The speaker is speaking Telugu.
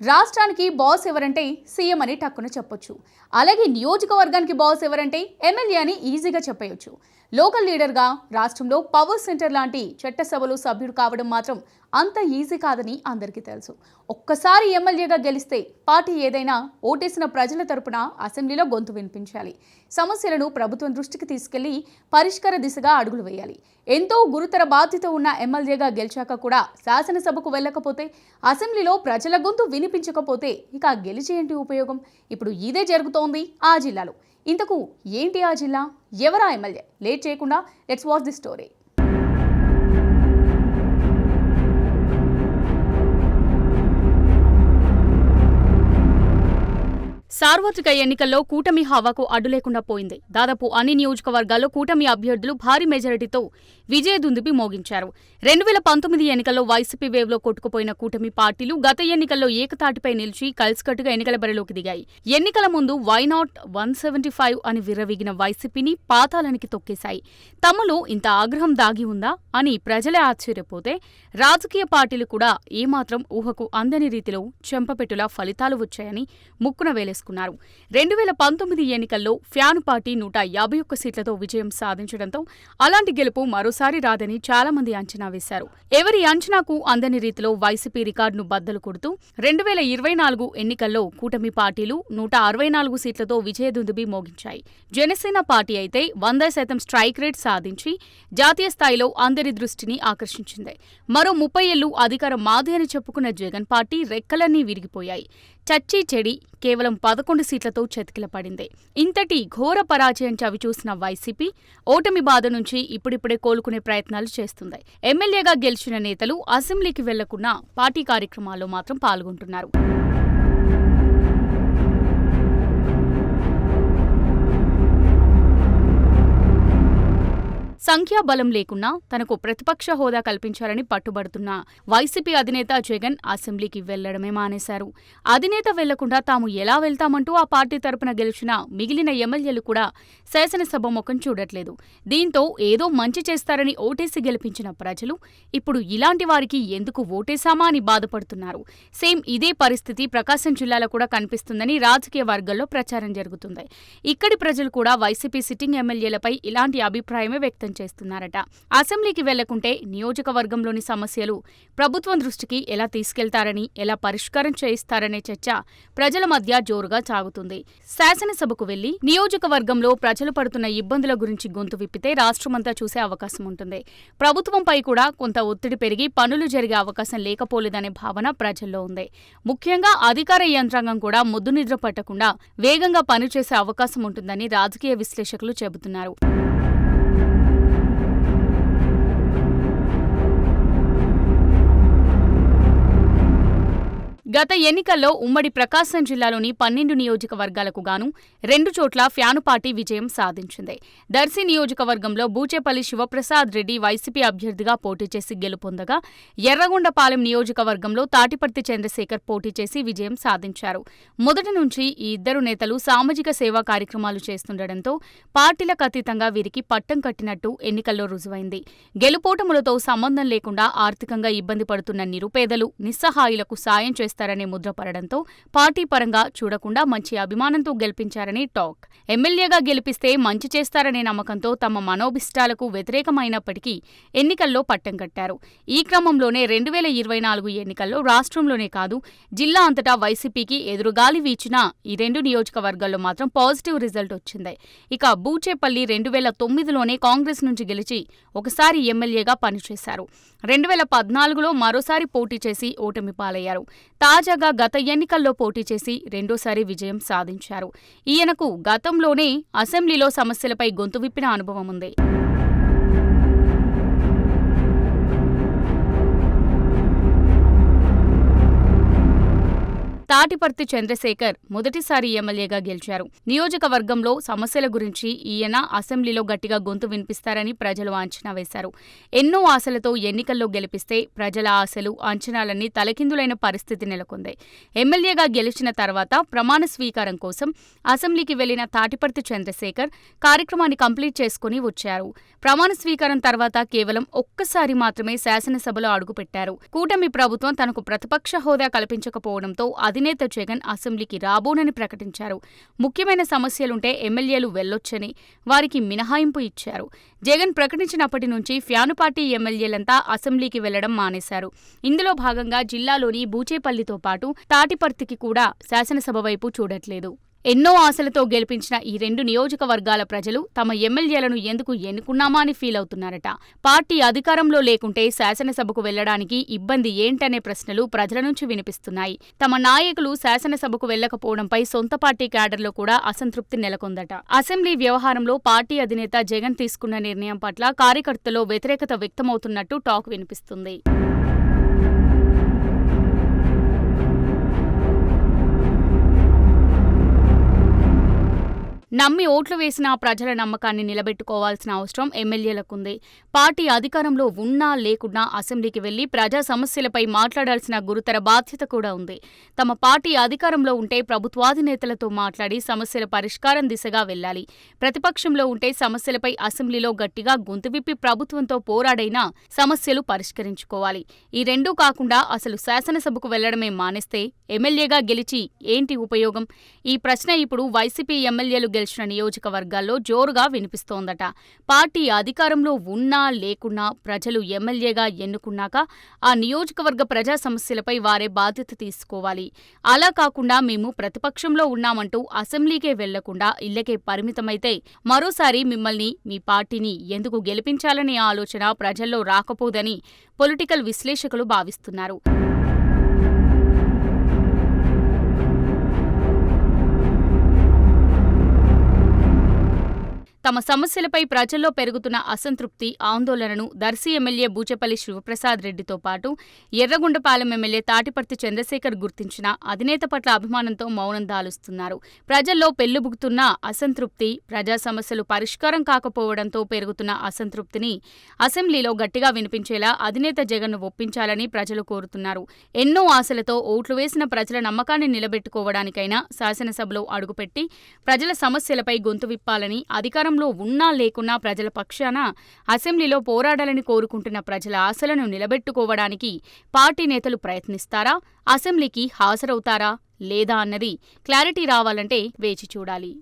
రాష్ట్రానికి బాస్ ఎవరంటే సీఎం అని టక్కున చెప్పొచ్చు. అలాగే నియోజకవర్గానికి బాస్ ఎవరంటే ఎమ్మెల్యే అని ఈజీగా చెప్పేయచ్చు. లోకల్ లీడర్గా రాష్ట్రంలో పవర్ సెంటర్ లాంటి చట్టసభలు సభ్యుడు కావడం మాత్రం అంత ఈజీ కాదని అందరికీ తెలుసు. ఒక్కసారి ఎమ్మెల్యేగా గెలిస్తే పార్టీ ఏదైనా ఓటేసిన ప్రజల తరపున అసెంబ్లీలో గొంతు వినిపించాలి. సమస్యలను ప్రభుత్వం దృష్టికి తీసుకెళ్ళి పరిష్కార దిశగా అడుగులు వేయాలి. ఎంతో గురుతర బాధ్యత ఉన్న ఎమ్మెల్యేగా గెలిచాక కూడా శాసనసభకు వెళ్ళకపోతే అసెంబ్లీలో ప్రజల గొంతు వినిపించకపోతే ఇక గెలిచేంటి ఉపయోగం? ఇప్పుడు ఇదే జరుగుతోంది ఆ జిల్లాలో. ఇంతకు ఏంటి ఆ జిల్లా? ఎవరా ఎమ్మెల్యే? లేట్ చేయకుండా లెట్స్ వాచ్ ది స్టోరీ సార్వత్రిక ఎన్నికల్లో కూటమి హవాకు అడ్డు లేకుండా పోయింది. దాదాపు అన్ని నియోజకవర్గాల్లో కూటమి అభ్యర్థులు భారీ మెజారిటీతో విజయదుందుబి మోగించారు. రెండు వేల పంతొమ్మిది ఎన్నికల్లో వైసీపీ వేవ్లో కొట్టుకుపోయిన కూటమి పార్టీలు గత ఎన్నికల్లో ఏకతాటిపై నిలిచి కలిసికట్టుగా ఎన్నికల బరిలోకి దిగాయి. ఎన్నికల ముందు why not one seventy five అని విర్రవీగిన వైసీపీని పాతాళానికి తొక్కేశాయి. తమలో ఇంత ఆగ్రహం దాగి ఉందా అని ప్రజలే ఆశ్చర్యపోతే రాజకీయ పార్టీలు కూడా ఏమాత్రం ఊహకు అందని రీతిలో చెంపపెట్టులా ఫలితాలు వచ్చాయని ముక్కున వేలేసుకున్నారు. రెండు వేల పంతొమ్మిది ఎన్నికల్లో ఫ్యాను పార్టీ నూట యాభై ఒక్క సీట్లతో విజయం సాధించడంతో అలాంటి గెలుపు మరోసారి రాదని చాలా మంది అంచనా వేశారు. ఎవరి అంచనాకు అందని రీతిలో వైసీపీ రికార్డును బద్దలు కొడుతూ రెండు వేల ఇరవై నాలుగు ఎన్నికల్లో కూటమి పార్టీలు నూట అరవై నాలుగు సీట్లతో విజయదుందుబి మోగించాయి. జనసేన పార్టీ అయితే వంద శాతం స్ట్రైక్ రేట్ సాధించి జాతీయ స్థాయిలో అందరి దృష్టిని ఆకర్షించింది. మరో ముప్పై ఏళ్ళు అధికారం మాది అని చెప్పుకున్న జగన్ పార్టీ రెక్కలన్నీ విరిగిపోయాయి. చచ్చి చెడి కేవలం పదకొండు సీట్లతో చతికిలపడింది. ఇంతటి ఘోర పరాజయం చవిచూసిన వైసీపీ ఓటమి బాధ నుంచి ఇప్పుడిప్పుడే కోలుకునే ప్రయత్నాలు చేస్తుంది. ఎమ్మెల్యేగా గెలిచిన నేతలు అసెంబ్లీకి వెళ్ళకున్నా పార్టీ కార్యక్రమాల్లో మాత్రం పాల్గొంటున్నారు. సంఖ్యాబలం లేకున్నా తనకు ప్రతిపక్ష హోదా కల్పించాలని పట్టుబడుతున్న వైసీపీ అధినేత జగన్ అసెంబ్లీకి వెళ్ళడమే మానేశారు. అధినేత వెళ్ళకుండా తాము ఎలా వెళ్తామంటూ ఆ పార్టీ తరపున గెలిచిన మిగిలిన ఎమ్మెల్యేలు కూడా శాసనసభ ముఖం చూడట్లేదు. దీంతో ఏదో మంచి చేస్తారని ఓటేసి గెలిపించిన ప్రజలు ఇప్పుడు ఇలాంటి వారికి ఎందుకు ఓటేశామా అని బాధపడుతున్నారు. సేమ్ ఇదే పరిస్థితి ప్రకాశం జిల్లాలో కూడా కనిపిస్తుందని రాజకీయ వర్గాల్లో ప్రచారం జరుగుతుంది. ఇక్కడి ప్రజలు కూడా వైసీపీ సిట్టింగ్ ఎమ్మెల్యేలపై ఇలాంటి అభిప్రాయమే వ్యక్తం చేస్తున్నారట. అసెంబ్లీకి వెళ్ళకుంటే నియోజకవర్గంలోని సమస్యలు ప్రభుత్వం దృష్టికి ఎలా తీసుకెళ్తారని ఎలా పరిష్కారం చేయిస్తారనే చర్చ ప్రజల మధ్య జోరుగా సాగుతుంది. శాసనసభకు వెళ్ళి నియోజకవర్గంలో ప్రజలు పడుతున్న ఇబ్బందుల గురించి గొంతు విప్పితే రాష్ట్రమంతా చూసే అవకాశం ఉంటుంది. ప్రభుత్వంపై కూడా కొంత ఒత్తిడి పెరిగి పనులు జరిగే అవకాశం లేకపోలేదనే భావన ప్రజల్లో ఉంది. ముఖ్యంగా అధికార యంత్రాంగం కూడా ముద్దు నిద్ర పట్టకుండా వేగంగా పనిచేసే అవకాశం ఉంటుందని రాజకీయ విశ్లేషకులు చెబుతున్నారు. గత ఎన్నికల్లో ఉమ్మడి ప్రకాశం జిల్లాలోని పన్నెండు నియోజకవర్గాలకు గాను రెండు చోట్ల ఫ్యాను పార్టీ విజయం సాధించింది. దర్శి నియోజకవర్గంలో బూచేపల్లి శివప్రసాద్ రెడ్డి వైసీపీ అభ్యర్థిగా పోటీ చేసి గెలుపొందగా ఎర్రగొండపాలెం నియోజకవర్గంలో తాటిపర్తి చంద్రశేఖర్ పోటీ చేసి విజయం సాధించారు. మొదటి నుంచి ఈ ఇద్దరు నేతలు సామాజిక సేవా కార్యక్రమాలు చేస్తుండటంతో పార్టీలకు అతీతంగా వీరికి పట్టం కట్టినట్టు ఎన్నికల్లో రుజువైంది. గెలుపోటములతో సంబంధం లేకుండా ఆర్థికంగా ఇబ్బంది పడుతున్న నిరుపేదలు నిస్సహాయులకు సాయం చేస్తారనే ముద్ర పడడంతో పార్టీ పరంగా చూడకుండా మంచి అభిమానంతో గెలిపించారని టాక్. ఎమ్మెల్యేగా గెలిపిస్తే మంచి చేస్తారనే నమ్మకంతో తమ మనోభిష్టాలకు వ్యతిరేకమైనప్పటికీ ఎన్నికల్లో పట్టం కట్టారు. ఈ క్రమంలోనే రెండు వేల ఇరవై నాలుగు ఎన్నికల్లో రాష్ట్రంలోనే కాదు జిల్లా అంతటా వైసీపీకి ఎదురుగాలి వీచిన ఈ రెండు నియోజకవర్గాల్లో మాత్రం పాజిటివ్ రిజల్ట్ వచ్చింది. ఇక బూచేపల్లి రెండు వేల తొమ్మిదిలోనే కాంగ్రెస్ నుంచి గెలిచి ఒకసారి ఎమ్మెల్యేగా పనిచేశారు. రెండు వేల పద్నాలుగులో మరోసారి పోటీ చేసి ఓటమి పాలయ్యారు. తాజాగా గత ఎన్నికల్లో పోటీ చేసి రెండోసారి విజయం సాధించారు. ఈయనకు గతంలోనే అసెంబ్లీలో సమస్యలపై గొంతు విప్పిన అనుభవం ఉంది. తాటిపర్తి చంద్రశేఖర్ మొదటిసారి ఎమ్మెల్యేగా గెలిచారు. నియోజకవర్గంలో సమస్యల గురించి ఈయన అసెంబ్లీలో గట్టిగా గొంతు వినిపిస్తారని ప్రజలు అంచనా వేశారు. ఎన్నో ఆశలతో ఎన్నికల్లో గెలిపిస్తే ప్రజల ఆశలు అంచనాలన్నీ తలకిందులైన పరిస్థితి నెలకొంది. ఎమ్మెల్యేగా గెలిచిన తర్వాత ప్రమాణ స్వీకారం కోసం అసెంబ్లీకి వెళ్ళిన తాటిపర్తి చంద్రశేఖర్ కార్యక్రమాన్ని కంప్లీట్ చేసుకుని వచ్చారు. ప్రమాణ స్వీకారం తర్వాత కేవలం ఒక్కసారి మాత్రమే శాసనసభలో అడుగుపెట్టారు. కూటమి ప్రభుత్వం తనకు ప్రతిపక్ష హోదా కల్పించకపోవడంతో అధినేత జగన్ అసెంబ్లీకి రాబోనని ప్రకటించారు. ముఖ్యమైన సమస్యలుంటే ఎమ్మెల్యేలు వెళ్ళొచ్చని వారికి మినహాయింపు ఇచ్చారు. జగన్ ప్రకటించినప్పటి నుంచి ఫ్యాను పార్టీ ఎమ్మెల్యేలంతా అసెంబ్లీకి వెళ్ళడం మానేశారు. ఇందులో భాగంగా జిల్లాలోని బూచేపల్లితో పాటు తాటిపర్తికి కూడా శాసనసభ వైపు చూడట్లేదు. ఎన్నో ఆశలతో గెలిపించిన ఈ రెండు నియోజకవర్గాల ప్రజలు తమ ఎమ్మెల్యేలను ఎందుకు ఎన్నుకున్నామా అని ఫీల్ అవుతున్నారట. పార్టీ అధికారంలో లేకుంటే శాసనసభకు వెళ్ళడానికి ఇబ్బంది ఏంటనే ప్రశ్నలు ప్రజల నుంచి వినిపిస్తున్నాయి. తమ నాయకులు శాసనసభకు వెళ్ళకపోవడంపై సొంత పార్టీ క్యాడర్లో కూడా అసంతృప్తి నెలకొందట. అసెంబ్లీ వ్యవహారంలో పార్టీ అధినేత జగన్ తీసుకున్న నిర్ణయం పట్ల కార్యకర్తలో వ్యతిరేకత వ్యక్తమవుతున్నట్టు టాక్ వినిపిస్తుంది. నమ్మి ఓట్లు వేసిన ప్రజల నమ్మకాన్ని నిలబెట్టుకోవాల్సిన అవసరం ఎమ్మెల్యేలకుంది. పార్టీ అధికారంలో ఉన్నా లేకున్నా అసెంబ్లీకి వెళ్ళి ప్రజా సమస్యలపై మాట్లాడాల్సిన గురుతర బాధ్యత కూడా ఉంది. తమ పార్టీ అధికారంలో ఉంటే ప్రభుత్వాధినేతలతో మాట్లాడి సమస్యల పరిష్కారం దిశగా వెళ్ళాలి ప్రతిపక్షంలో ఉంటే సమస్యలపై అసెంబ్లీలో గట్టిగా గొంతువిప్పి ప్రభుత్వంతో పోరాడైనా సమస్యలు పరిష్కరించుకోవాలి. ఈ రెండూ కాకుండా అసలు శాసనసభకు వెళ్ళడమే మానేస్తే ఎమ్మెల్యేగా గెలిచి ఏంటి ఉపయోగం? ఈ ప్రశ్న ఇప్పుడు వైసీపీ ఎమ్మెల్యేలు గెలిచిన నియోజకవర్గాల్లో జోరుగా వినిపిస్తోందట. పార్టీ అధికారంలో ఉన్నా లేకున్నా ప్రజలు ఎమ్మెల్యేగా ఎన్నుకున్నాక ఆ నియోజకవర్గ ప్రజా సమస్యలపై వారే బాధ్యత తీసుకోవాలి. అలా కాకుండా మేము ప్రతిపక్షంలో ఉన్నామంటూ అసెంబ్లీకే వెళ్ళకుండా ఇళ్ళకే పరిమితమైతే మరోసారి మిమ్మల్ని మీ పార్టీని ఎందుకు గెలిపించాలనే ఆలోచన ప్రజల్లో రాకపోదని పొలిటికల్ విశ్లేషకులు భావిస్తున్నారు. తమ సమస్యలపై ప్రజల్లో పెరుగుతున్న అసంతృప్తి ఆందోళనను దర్శి ఎమ్మెల్యే బూచపల్లి శివప్రసాద్ రెడ్డితో పాటు ఎర్రగొండపాలెం ఎమ్మెల్యే తాటిపర్తి చంద్రశేఖర్ గుర్తించిన అధినేత పట్ల అభిమానంతో మౌనం దాలుస్తున్నారు. ప్రజల్లో పెళ్ళుబుకుతున్న అసంతృప్తి ప్రజా సమస్యలు పరిష్కారం కాకపోవడంతో పెరుగుతున్న అసంతృప్తిని అసెంబ్లీలో గట్టిగా వినిపించేలా అధినేత జగన్ను ఒప్పించాలని ప్రజలు కోరుతున్నారు. ఎన్నో ఆశలతో ఓట్లు వేసిన ప్రజల నమ్మకాన్ని నిలబెట్టుకోవడానికైనా శాసనసభలో అడుగుపెట్టి ప్రజల సమస్యలపై గొంతు విప్పాలని అధికారం అధికారంలో ఉన్నా లేకున్నా ప్రజల పక్షాన అసెంబ్లీలో పోరాడాలని కోరుకుంటున్న ప్రజల ఆశలను నిలబెట్టుకోవడానికి పార్టీ నేతలు ప్రయత్నిస్తారా? అసెంబ్లీకి హాజరవుతారా? లేదా అన్నది క్లారిటీ రావాలంటే వేచి చూడాలి.